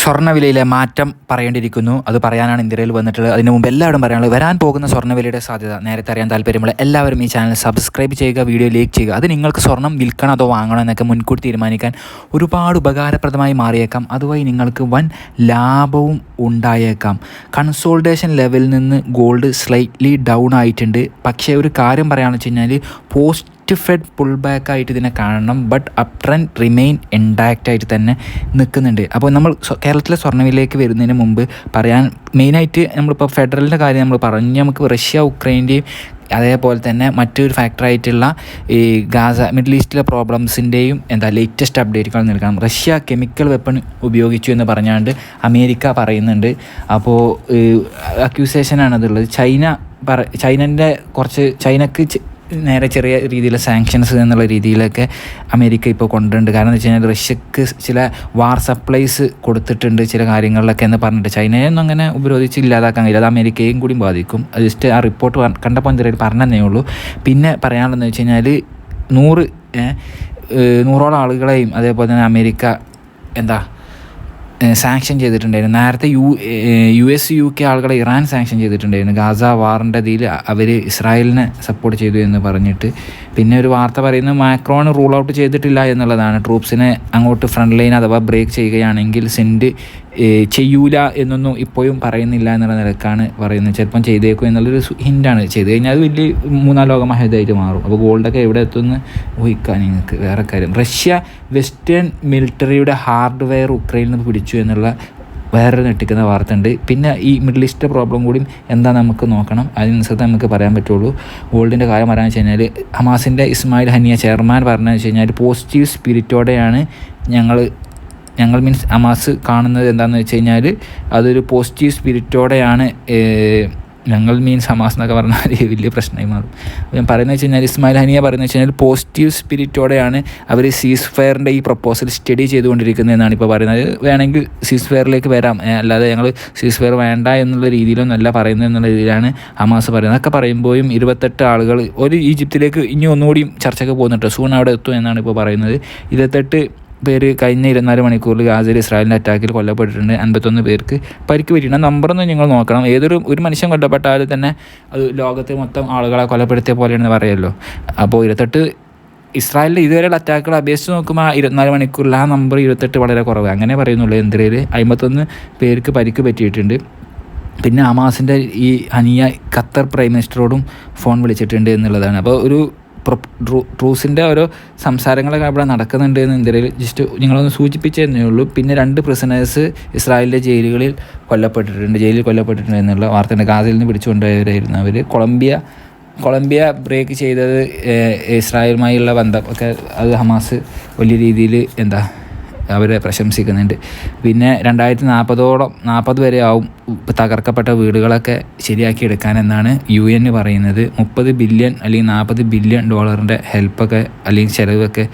സ്വർണവിലയിലെ മാറ്റം പറയേണ്ടിയിരിക്കുന്നു. അത് പറയാനാണ് ഇന്ത്യയിൽ വന്നിട്ടുള്ളത്. അതിന് മുമ്പ് എല്ലാവരും പറയാനുള്ളത് വരാൻ പോകുന്ന സ്വർണവിലയുടെ സാധ്യത നേരത്തെ അറിയാൻ താല്പര്യമുള്ള എല്ലാവരും ഈ ചാനൽ സബ്സ്ക്രൈബ് ചെയ്യുക വീഡിയോ ലൈക്ക് ചെയ്യുക. അത് നിങ്ങൾക്ക് സ്വർണം വിൽക്കണം അതോ വാങ്ങണം എന്നൊക്കെ മുൻകൂട്ടി തീരുമാനിക്കാൻ ഒരുപാട് ഉപകാരപ്രദമായി മാറിയേക്കാം. അതുവഴി നിങ്ങൾക്ക് വൻ ലാഭവും ഉണ്ടായേക്കാം. കൺസോൾട്ടേഷൻ ലെവലിൽ നിന്ന് ഗോൾഡ് സ്ലൈറ്റ്ലി ഡൗൺ ആയിട്ടുണ്ട്. പക്ഷേ ഒരു കാര്യം പറയുകയാണെന്ന് വെച്ച് കഴിഞ്ഞാൽ പോസ്റ്റ് ഫെഡ് പുൾ ബാക്ക് ആയിട്ട് ഇതിനെ കാണണം but up trend remain intact ആയിട്ട് തന്നെ നിൽക്കുന്നുണ്ട്. അപ്പോൾ നമ്മൾ കേരളത്തിലെ സ്വർണവിലേക്ക് വരുന്നതിന് മുമ്പ് പറയാൻ മെയിനായിട്ട് നമ്മളിപ്പോൾ ഫെഡറലിന്റെ കാര്യം നമ്മൾ പറഞ്ഞു. നമുക്ക് റഷ്യ ഉക്രൈന്റെയും അതേപോലെ തന്നെ മറ്റൊരു ഫാക്ടറായിട്ടുള്ള ഈ ഗാസ മിഡിൽ ഈസ്റ്റിലെ പ്രോബ്ലംസിന്റെയും എന്താ ലേറ്റസ്റ്റ് അപ്ഡേറ്റുകൾ നൽകണം. റഷ്യ കെമിക്കൽ വെപ്പൺ ഉപയോഗിച്ചു എന്ന് പറഞ്ഞാണ്ട് അമേരിക്ക പറയുന്നുണ്ട്. അപ്പോൾ അക്യൂസേഷനാണ് അതുള്ളത് ചൈന പറ ചൈനന്റെ കുറച്ച് ചൈനക്ക് നേരെ ചെറിയ രീതിയിൽ സാങ്ഷൻസ് എന്നുള്ള രീതിയിലൊക്കെ അമേരിക്ക ഇപ്പോൾ കൊണ്ടുണ്ട് കാരണം എന്ന് വെച്ച് കഴിഞ്ഞാൽ റഷ്യക്ക് ചില വാർ സപ്ലൈസ് കൊടുത്തിട്ടുണ്ട് ചില കാര്യങ്ങളിലൊക്കെ എന്ന് പറഞ്ഞിട്ട് ചൈനയൊന്നും അങ്ങനെ ഉപരോധിച്ച് ഇല്ലാതാക്കാൻ കഴിയില്ല. അത് അമേരിക്കയും കൂടി ബാധിക്കും. ജസ്റ്റ് ആ റിപ്പോർട്ട് കണ്ടപ്പോൾ എന്തെങ്കിലും പറഞ്ഞതന്നേ ഉള്ളൂ. പിന്നെ പറയാനുള്ളതെന്ന് വെച്ച് കഴിഞ്ഞാൽ നൂറ് നൂറോളം ആളുകളെയും അതേപോലെ തന്നെ അമേരിക്ക എന്താ സാങ്ഷൻ ചെയ്തിട്ടുണ്ടായിരുന്നു. നേരത്തെ U U S U K ആളുകളെ ഇറാൻ സാങ്ഷൻ ചെയ്തിട്ടുണ്ടായിരുന്നു. ഗാസ വാറിന്റെ ഇതിൽ അവർ ഇസ്രായേലിനെ സപ്പോർട്ട് ചെയ്തു എന്ന് പറഞ്ഞിട്ട്. പിന്നെ ഒരു വാർത്ത പറയുന്നത് മാക്രോൺ റൂൾ ഔട്ട് ചെയ്തിട്ടില്ല എന്നുള്ളതാണ്. ട്രൂപ്സിനെ അങ്ങോട്ട് ഫ്രണ്ട് ലൈൻ അഥവാ ബ്രേക്ക് ചെയ്യുകയാണെങ്കിൽ സെൻഡ് ചെയ്യൂല എന്നൊന്നും ഇപ്പോഴും പറയുന്നില്ല എന്നുള്ള നിലക്കാണ് പറയുന്നത്. ചിലപ്പം ചെയ്തേക്കും എന്നുള്ളൊരു ഹിന്റാണ് ചെയ്ത് കഴിഞ്ഞാൽ അത് വലിയ മൂന്നാം ലോക മഹായുദ്ധമായിട്ട് മാറും. അപ്പോൾ ഗോൾഡൊക്കെ എവിടെ എത്തുമെന്ന് ഊഹിക്കാൻ നിങ്ങൾക്ക് വേറെ കാര്യം. റഷ്യ വെസ്റ്റേൺ മിലിറ്ററിയുടെ ഹാർഡ്വെയർ ഉക്രൈനിൽ നിന്ന് പിടിച്ചു എന്നുള്ള വേറെ ഞെട്ടിക്കുന്ന വാർത്ത ഉണ്ട് പിന്നെ ഈ മിഡിൽ ഈസ്റ്റ് പ്രോബ്ലം കൂടി എന്താ നമുക്ക് നോക്കണം. അതിനനുസരിച്ച് നമുക്ക് പറയാൻ പറ്റുള്ളൂ. ഗോൾഡിന്റെ കാര്യം പറയാന്ന് വെച്ച് കഴിഞ്ഞാൽ ഹമാസിന്റെ ഇസ്മായിൽ ഹനിയ ചെയർമാൻ പറഞ്ഞതെന്ന് വെച്ച് കഴിഞ്ഞാൽ പോസിറ്റീവ് സ്പിരിറ്റോടെയാണ് ഞങ്ങൾ ഞങ്ങൾ മീൻസ് അമാസ് കാണുന്നത് എന്താണെന്ന് വെച്ച് കഴിഞ്ഞാൽ അതൊരു പോസിറ്റീവ് സ്പിരിറ്റോടെയാണ് ഞങ്ങൾ മീൻസ് ഹമാസ് എന്നൊക്കെ പറഞ്ഞാൽ വലിയ പ്രശ്നമായി മാറും. ഞാൻ പറയുന്നത് വെച്ച് കഴിഞ്ഞാൽ ഇസ്മായിൽ ഹനിയ പറയുന്നത് വെച്ച് കഴിഞ്ഞാൽ പോസിറ്റീവ് സ്പിരിറ്റോടെയാണ് അവർ സീസ് ഫയറിന്റെ ഈ പ്രപ്പോസൽ സ്റ്റഡി ചെയ്തുകൊണ്ടിരിക്കുന്നത് എന്നാണ് ഇപ്പോൾ പറയുന്നത്. വേണമെങ്കിൽ സീസ് ഫയറിലേക്ക് വരാം അല്ലാതെ ഞങ്ങൾ സീസ് ഫയർ വേണ്ട എന്നുള്ള രീതിയിലൊന്നല്ല പറയുന്നത് എന്നുള്ള രീതിയിലാണ് അമാസ് പറയുന്നത്. അതൊക്കെ പറയുമ്പോഴും ഇരുപത്തെട്ട് ആളുകൾ ഒരു ഈജിപ്തിലേക്ക് ഇനി ഒന്നുകൂടിയും ചർച്ചയ്ക്ക് പോകുന്നുണ്ട്. സൂൺ അവിടെ എത്തും എന്നാണ് ഇപ്പോൾ പറയുന്നത്. ഇരുപത്തെട്ട് പേര് കഴിഞ്ഞ ഇരുപത്തിനാല് മണിക്കൂറിൽ ഗാസയിൽ ഇസ്രായേലിന്റെ അറ്റാക്കിൽ കൊല്ലപ്പെട്ടിട്ടുണ്ട്. അൻപത്തൊന്ന് പേർക്ക് പരിക്ക് പറ്റിയിട്ടുണ്ട്. നമ്പറൊന്നും നിങ്ങൾ നോക്കണം. ഏതൊരു ഒരു മനുഷ്യൻ കൊല്ലപ്പെട്ടാലും തന്നെ അത് ലോകത്തെ മൊത്തം ആളുകളെ കൊലപ്പെടുത്തിയ പോലെയാണെന്ന് പറയുമല്ലോ അപ്പോൾ ഇരുപത്തെട്ട് ഇസ്രായേലിന്റെ ഇതുവരെയുള്ള അറ്റാക്കുകൾ അപേക്ഷിച്ച് നോക്കുമ്പോൾ ആ ഇരുപത്തിനാല് മണിക്കൂറിൽ ആ നമ്പർ ഇരുപത്തെട്ട് വളരെ കുറവ് അങ്ങനെ പറയുന്നുള്ളൂ. എന്തിരയിൽ അമ്പത്തൊന്ന് പേർക്ക് പരിക്ക് പറ്റിയിട്ടുണ്ട്. പിന്നെ അമാസിന്റെ ഈ അനിയ ഖത്തർ പ്രൈം മിനിസ്റ്ററോടും ഫോൺ വിളിച്ചിട്ടുണ്ട് എന്നുള്ളതാണ്. അപ്പോൾ ഒരു ട്രൂസിന്റെ ഓരോ സംസാരങ്ങളൊക്കെ അവിടെ നടക്കുന്നുണ്ട് എന്ന് ഇന്ത്യയിൽ ജസ്റ്റ് നിങ്ങളൊന്ന് സൂചിപ്പിച്ചതന്നേ ഉള്ളൂ. പിന്നെ രണ്ട് പ്രിസണേഴ്സ് ഇസ്രായേലിന്റെ ജയിലുകളിൽ കൊല്ലപ്പെട്ടിട്ടുണ്ട് ജയിലിൽ കൊല്ലപ്പെട്ടിട്ടുണ്ട് എന്നുള്ള വാർത്തയുണ്ട് ഗാസയിൽ നിന്ന് പിടിച്ചുകൊണ്ടുപോയവരായിരുന്നു അവർ കൊളംബിയ കൊളംബിയ ബ്രേക്ക് ചെയ്തത് ഇസ്രായേലുമായുള്ള ബന്ധം ഒക്കെ അത് ഹമാസ് വലിയ രീതിയിൽ എന്താ അവരെ പ്രശംസിക്കുന്നുണ്ട്. പിന്നെ രണ്ടായിരത്തി നാൽപ്പതോളം നാൽപ്പത് വരെ ആവും തകർക്കപ്പെട്ട വീടുകളൊക്കെ ശരിയാക്കി എടുക്കാനെന്നാണ് യു എൻ പറയുന്നത്. മുപ്പത് ബില്യൺ അല്ലെങ്കിൽ നാൽപ്പത് ബില്യൺ ഡോളറിന്റെ ഹെൽപ്പൊക്കെ അല്ലെങ്കിൽ ചിലവൊക്കെ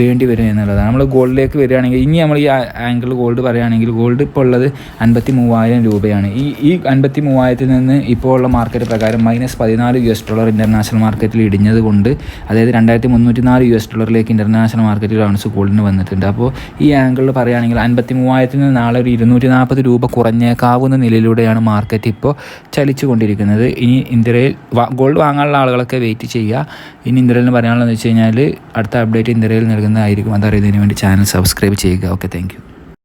വേണ്ടി വരും എന്നുള്ളതാണ്. നമ്മൾ ഗോൾഡിലേക്ക് വരികയാണെങ്കിൽ ഇനി നമ്മൾ ഈ ആംഗിൾ ഗോൾഡ് പറയുകയാണെങ്കിൽ ഗോൾഡ് ഇപ്പോൾ ഉള്ളത് അൻപത്തി മൂവായിരം രൂപയാണ്. ഈ ഈ അൻപത്തി മൂവായിരത്തിൽ നിന്ന് ഇപ്പോൾ ഉള്ള മാർക്കറ്റ് പ്രകാരം മൈനസ് പതിനാല് യു എസ് ഡോളർ ഇന്റർനാഷണൽ മാർക്കറ്റിൽ ഇടിഞ്ഞത് കൊണ്ട് അതായത് രണ്ടായിരത്തി മുന്നൂറ്റി നാല് യു എസ് ഡോളറിലേക്ക് ഇന്റർനാഷണൽ മാർക്കറ്റിൽ ഔൺസ് ഗോൾഡിന് വന്നിട്ടുണ്ട്. അപ്പോൾ ഈ ആംഗിളിൽ പറയുകയാണെങ്കിൽ അൻപത്തി മൂവായിരത്തിൽ നിന്ന് നാളെ ഒരു ഇരുന്നൂറ്റി നാൽപ്പത് രൂപ കുറഞ്ഞേക്കാവുന്ന നിലയിൽ ഇതിലൂടെയാണ് മാർക്കറ്റ് ഇപ്പോൾ ചലിച്ചു കൊണ്ടിരിക്കുന്നത് ഇനി ഇന്ദ്രയിൽ ഗോൾഡ് വാങ്ങാനുള്ള ആളുകളൊക്കെ വെയിറ്റ് ചെയ്യുക. ഇനി ഇന്ദ്രയിൽ പറയാനുള്ളതെന്ന് വെച്ച് കഴിഞ്ഞാൽ അടുത്ത അപ്ഡേറ്റ് ഇന്ദ്രയിൽ നൽകുന്നതായിരിക്കും. അതറിയുന്നതിന് വേണ്ടി ചാനൽ സബ്സ്ക്രൈബ് ചെയ്യുക. Okay thank